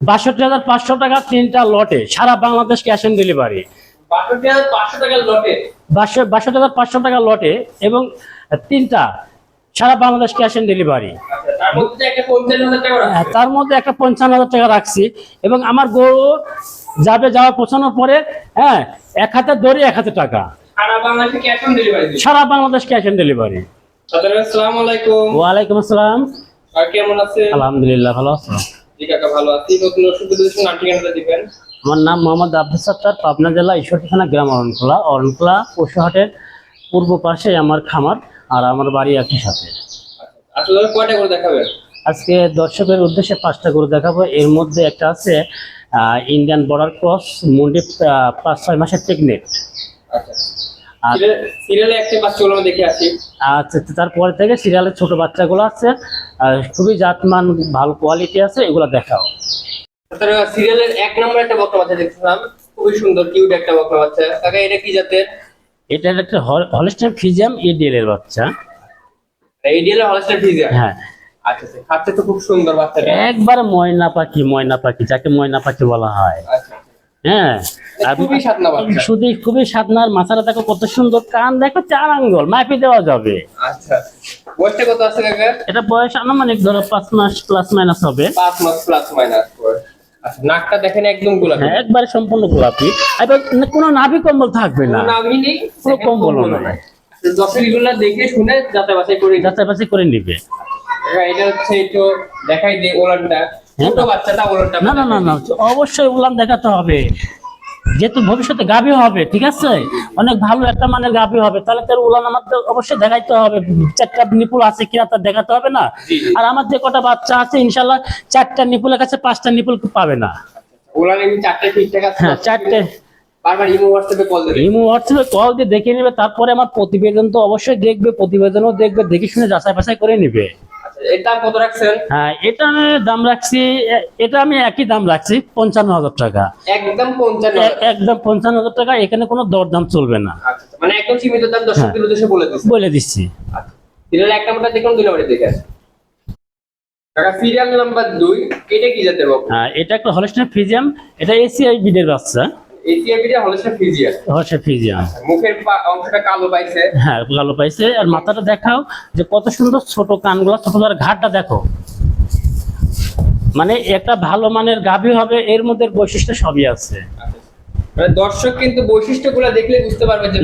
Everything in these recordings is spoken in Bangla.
বাষট্টি হাজার পাঁচশো টাকা তিনটা লটে সারা বাংলাদেশ ক্যাশ অন ডেলিভারি। বাষট্টি হাজার পাঁচশো টাকা লটে। এবং তিনটা সারা বাংলাদেশ ক্যাশ অন ডেলিভারি। তার মধ্যে একটা পঞ্চান্ন হাজার টাকা হ্যাঁ, রাখছে তার মধ্যে একটা পঞ্চান্ন হাজার টাকা রাখছি এবং আমার গরু যাবে যাওয়া পৌঁছানোর পরে হ্যাঁ এক হাতে দড়ি এক হাতে টাকা। সারা বাংলাদেশে ক্যাশ অন ডেলিভারি ওয়ালাইকুম আসসালাম। কেমন আলহামদুলিল্লাহ ভালো আছো। জি কাকা ভালো আছি। নতুন ওষুধ নাম ঠিকানাটা দিবেন। আমার নাম মোহাম্মদ আব্দুল সত্তার পাবনা জেলা ঈশ্বরদী থানা গ্রাম অরণখোলা। অরণখোলা পশুহাটের পূর্ব পাশে আমার খামার আর আমার বাড়ি একই সাথে। আসলে কয়টা করে দেখাবেন? আজকে দর্শকের উদ্দেশ্যে পাঁচটা গরু দেখাবো। এর মধ্যে একটা আছে ইন্ডিয়ান বর্ডার ক্রস মুন্ডি পাঁচ ছয় মাসের টেকনিক আচ্ছা আর সিরিয়ালে একটা বাচ্চাগুলো দেখে আসি। আচ্ছা তারপরে থেকে সিরিয়ালের ছোট বাচ্চাগুলো আছে খুবই জাতমান ভালো কোয়ালিটি আছে এগুলো দেখাও। সিরিয়ালের এক নম্বর একটা বকনা বাচ্চা দেখছিলাম খুবই সুন্দর কিউট একটা বকনা বাচ্চা কাকা এটা কি জাতের? এটা একটা হলস্টাইন ফিজিয়াম ইডিএল এর বাচ্চা। এই ডিএল হলস্টার ফিজিয়ান হ্যাঁ। আচ্ছা আচ্ছা খাচ্ছে তো খুব সুন্দর বাচ্চাটা। একবার ময়না পাখি ময়না পাখি যাকে ময়না পাখি বলা হয়। আচ্ছা। হ্যাঁ। শুধু খুবই সাধনার মাথাটা দেখো কত সুন্দর কান দেখো চার আঙ্গুল মাপি দেওয়া যাবে। আচ্ছা। এটা বয়স আনুমানিক ধরো পাঁচ মাস প্লাস মাইনাস হবে। পাঁচ মাস প্লাস মাইনাস আচ্ছা নাকটা দেখেন একদম গোলাপি। হ্যাঁ একবারে সম্পূর্ণ গোলাপি। এবার কোনো নাভি কম্বল থাকবে না। কোনো নেই কোনো কম্বল কম্বল নাই। দর্শক দেখে শুনে বাছাই করে নিন। যাচাই বাছাই করে নিবে। এটা হচ্ছে একটু দেখাই দিই ওলানটা ছোট বাচ্চাটা ওলানটা না না না না অবশ্যই উলান দেখাতে হবে। যেহেতু ভবিষ্যতে গাভী হবে ঠিক আছে? অনেক ভালো একটা মানের গাভী হবে তাহলে তার উলান আমাদের অবশ্যই দেখাইতে হবে। চারটা নিপুল আছে কিনা তার দেখাতে হবে না। আর আমার যে কটা বাচ্চা আছে ইনশাল্লাহ চারটা নিপুলের কাছে পাঁচটা নিপুল পাবে না। চারটে হ্যাঁ ইমো হোয়াটসঅ্যাপে কল দিয়ে দেখে নেবে তারপরে আমার প্রতিবেদন তো অবশ্যই দেখবে প্রতিবেদনও দেখবে দেখে শুনে যাচাই বাছাই করে নিবে। এর দাম কত রাখছেন? হ্যাঁ এটা আমি দাম রাখছি এটা আমি একই দাম রাখছি পঞ্চান্ন হাজার টাকা। একদম পঞ্চান্ন একদম পঞ্চান্ন হাজার টাকা এখানে কোনো দরদাম চলবে না। আচ্ছা মানে একদম সীমিত দাম দর্শকদের উদ্দেশ্যে বলে দিচ্ছি। বলে দিচ্ছি। আচ্ছা সিরিয়াল এক নাম্বারটা দেখুন দুই নাম্বারে দেখে কাকা সিরিয়াল নাম্বার দুই এটা কি জাতের বাবু? হ্যাঁ এটা একটা হলস্টেন ফিজিয়াম এটা এসিআই বিডের বাচ্চা। মুখের অংশটা কালো পাইছে। হ্যাঁ ভালো পাইছে। আর মাথাটা দেখাও যে কত সুন্দর ছোট কানগুলো ছোট ঘাটটা দেখো। মানে একটা ভালো মানের গাভী হবে এর মধ্যে বৈশিষ্ট্য সবই আছে। মানে দর্শক কিন্তু বৈশিষ্ট্যগুলো দেখলে বুঝতে পারবে যে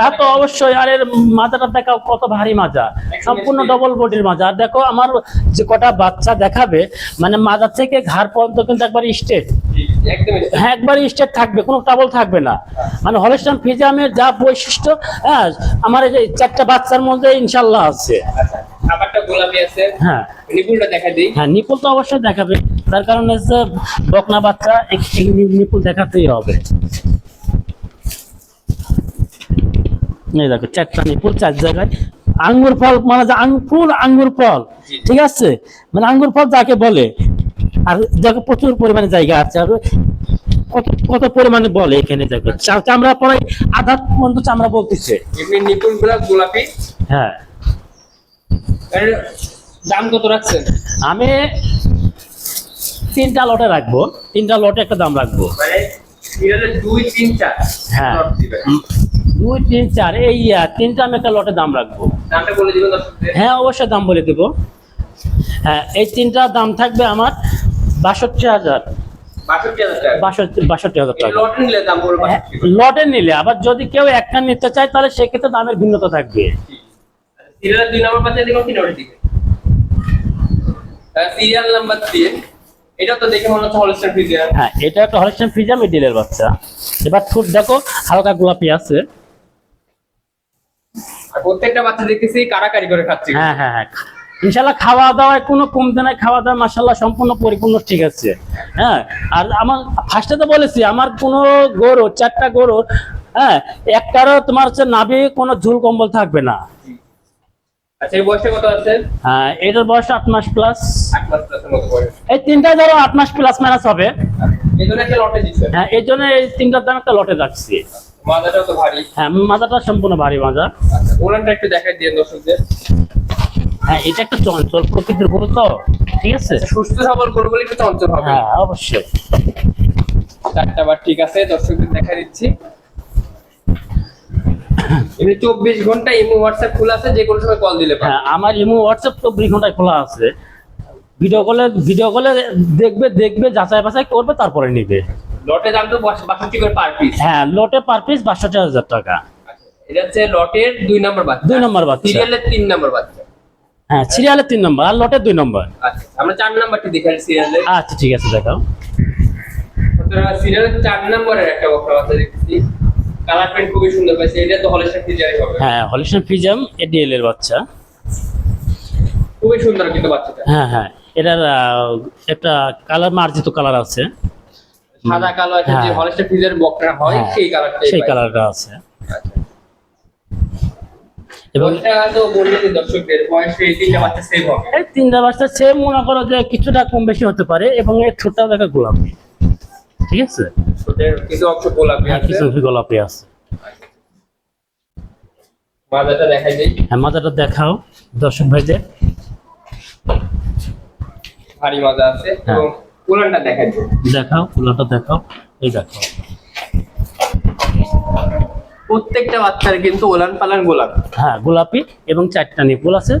তা তো অবশ্যই। আর এর মাজাটা দেখাও কত ভারী মাজা। সম্পূর্ণ ডবল বডির মাজা। আর দেখো আমার যে কটা বাচ্চা দেখাবে মানে মাজা থেকে ঘাড় পর্যন্ত কিন্তু একবার স্টেট হ্যাঁ একবার স্টেট থাকবে কোনো ট্রাবল থাকবে না। মানে হলস্টান ফিজামের যা বৈশিষ্ট্য হ্যাঁ আমার এই চারটা বাচ্চার মধ্যে ইনশাল্লাহ আছে। আচ্ছা খাবারটা গোলাপি আছে। হ্যাঁ। নিপুলটা দেখা দিই। হ্যাঁ নিপুল তো অবশ্যই দেখাবে। তার কারণে হচ্ছে বকনা বাচ্চা নিপুল দেখাতেই হবে। এই দেখো চারটা নিপুল চার জায়গায়। আঙ্গুর ফল মানে আঙ্গুর আঙ্গুর ফল ঠিক আছে? মানে আঙ্গুর ফল যাকে বলে। আর দেখো প্রচুর পরিমাণে জায়গা আছে আর কত কত পরিমাণে বলে এখানে দেখো। চামড়া পরে আধা পর্যন্ত চামড়া বলতেছে। এমনি নিপুলগুলো গোলাপি হ্যাঁ। এর দাম কত রাখছেন? আমি তিনটা লটে রাখব তিনটা লটে একটা দাম রাখব। মানে দুই তিন চার হ্যাঁ। দুই তিন চার এই তিনটা আমি একটা লটে দাম রাখব। হ্যাঁ অবশ্যই দাম বলে দেবো। হ্যাঁ এই তিনটা দাম থাকবে আমার বাষট্টি হাজার। বাষট্টি হাজার টাকা। লট নিলে হ্যাঁ, নিলে। আবার যদি কেউ একটা নিতে চায় তাহলে সেক্ষেত্রে দামের ভিন্নতা থাকবে। সিরিয়াল নম্বর এটা তো দেখে মনে হচ্ছে হ্যাঁ এটা একটা মিডিলের বাচ্চা। এবার ঠোঁট দেখো হালকা গোলাপি আছে। আর প্রত্যেকটা বাচ্চা দেখতেছি কারাকারি করে খাচ্ছে। হ্যাঁ হ্যাঁ হ্যাঁ। ইনশাল্লাহ খাওয়া দাওয়ায় কোনো কমতে নাই খাওয়া দাওয়া মাসাল্লাহ সম্পূর্ণ পরিপূর্ণ ঠিক আছে। হ্যাঁ আর আমার ফার্স্টে তো বলেছি আমার কোনো গরু চারটা গরু হ্যাঁ একটারও তোমার হচ্ছে নাভি কোনো ঝুল কম্বল থাকবে না। আচ্ছা হ্যাঁ এটার বয়স আট মাস প্লাস এই ধরো আট মাস প্লাস মাইনাস হবে। হ্যাঁ এই জন্য এই তিনটার দাম একটা লটে রাখছি মাদাটাও তো ভারী। হ্যাঁ মাজাটা সম্পূর্ণ ভারী মাজা। আচ্ছা একটু দেখাই দিয়ে দর্শকদের। হ্যাঁ এটা একটা চঞ্চল প্রকৃতির গরু তো ঠিক আছে? সুস্থ সবল গরু বলে একটু চঞ্চল হবে। হ্যাঁ অবশ্যই। চারটা বার ঠিক আছে দর্শকদের দেখা দিচ্ছি। এমনি চব্বিশ ঘণ্টা ইমো হোয়াটসঅ্যাপ খোলা আছে যে কোনো সময় কল দিলে হ্যাঁ আমার ইমো হোয়াটসঅ্যাপ চব্বিশ ঘন্টায় খোলা আছে। ভিডিও কলে ভিডিও কলে দেখবে দেখবে যাচাই বাছাই করবে তারপরে নিবে। লটে দাম তো বাষট্টি করে পার পিস হ্যাঁ লটে পার পিস বাষট্টি হাজার টাকা। এটা হচ্ছে লটের দুই নম্বর বাচ্চা। দুই নম্বর বাচ্চা। সিরিয়ালের তিন নম্বর বাচ্চা। হ্যাঁ সিরিয়ালের তিন নম্বর আর লটের দুই নম্বর আচ্ছা আমরা চার নাম্বারটি দেখে সিরিয়ালের আচ্ছা ঠিক আছে দেখাও। সিরিয়ালের চার নম্বরের একটা বকরা বাচ্চা দেখতেছি। কালার প্রিন্ট খুবই সুন্দর পাইছে এটা তো হলেস্টার ফিজারই হবে। হ্যাঁ হলিস্টান ফিজাম এডিএল এর বাচ্চা। খুবই সুন্দর কিন্তু বাচ্চাটা। হ্যাঁ হ্যাঁ এটার একটা কালার মার্জিত কালার আছে। সাদা কালো একটা যে হ্যাঁ। হলেস্টার বকরা হয় হ্যাঁ, সেই কালারটাই সেই কালারটা আছে। এবং এই তিনটা বাচ্চা সেম মনে করো যে কিছুটা কম বেশি হতে পারে এবং এর ছোটটা দেখা গোলাপি। ঠিক আছে? ছোটের কিছু অংশ গোলাপি হ্যাঁ আছে। কিছু গোলাপি আছে। মাজাটা দেখাই হ্যাঁ মাথাটা দেখাও দর্শক ভাইদের। ভারী মাজা আছে। হ্যাঁ। এবং দেখাই দেখাও ফুলাটা দেখাও। এই দেখো। প্রত্যেকটা বাচ্চার কিন্তু ওলান পালান গোলাপ। হ্যাঁ গোলাপি এবং চারটা নিপুল আছে।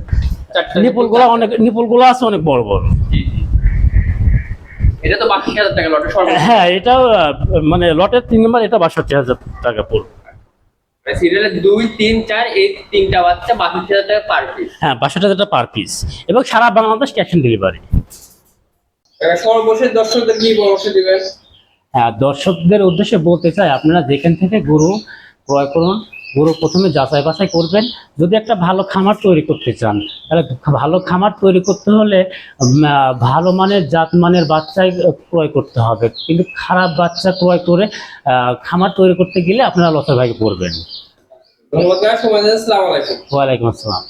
চারটা নিপুল। গুলা অনেক নিপুলগুলা আছে অনেক বড় বড়। এটা তো বাষট্টি হাজার টাকা লটে সর্বোচ্চ হ্যাঁ আহ, মানে লটের তিন নম্বর এটা বাষট্টি হাজার টাকা পড়বে সিরিয়ালের দুই তিন চার এই তিনটা বাচ্চা বাষট্টি হাজার টাকা পার পিস হ্যাঁ বাষট্টি হাজার টাকা পার পিস এবং সারা বাংলাদেশ ক্যাশ অন ডেলিভারি সর্বশেষ দর্শকদের কি পরামর্শ দিবেন? হ্যাঁ দর্শকদের উদ্দেশ্যে বলতে চাই আপনারা যেখান থেকে গরু ক্রয় করুন। গরু প্রথমে যাচাই বাছাই করবেন। যদি একটা ভালো খামার তৈরি করতে চান তাহলে ভালো খামার তৈরি করতে হলে ভালো মানের জাত মানের বাচ্চাই ক্রয় করতে হবে। কিন্তু খারাপ বাচ্চা ক্রয় করে খামার তৈরি করতে গেলে আপনারা লসের ভাগে পড়বেন। ওয়ালাইকুম আসসালাম।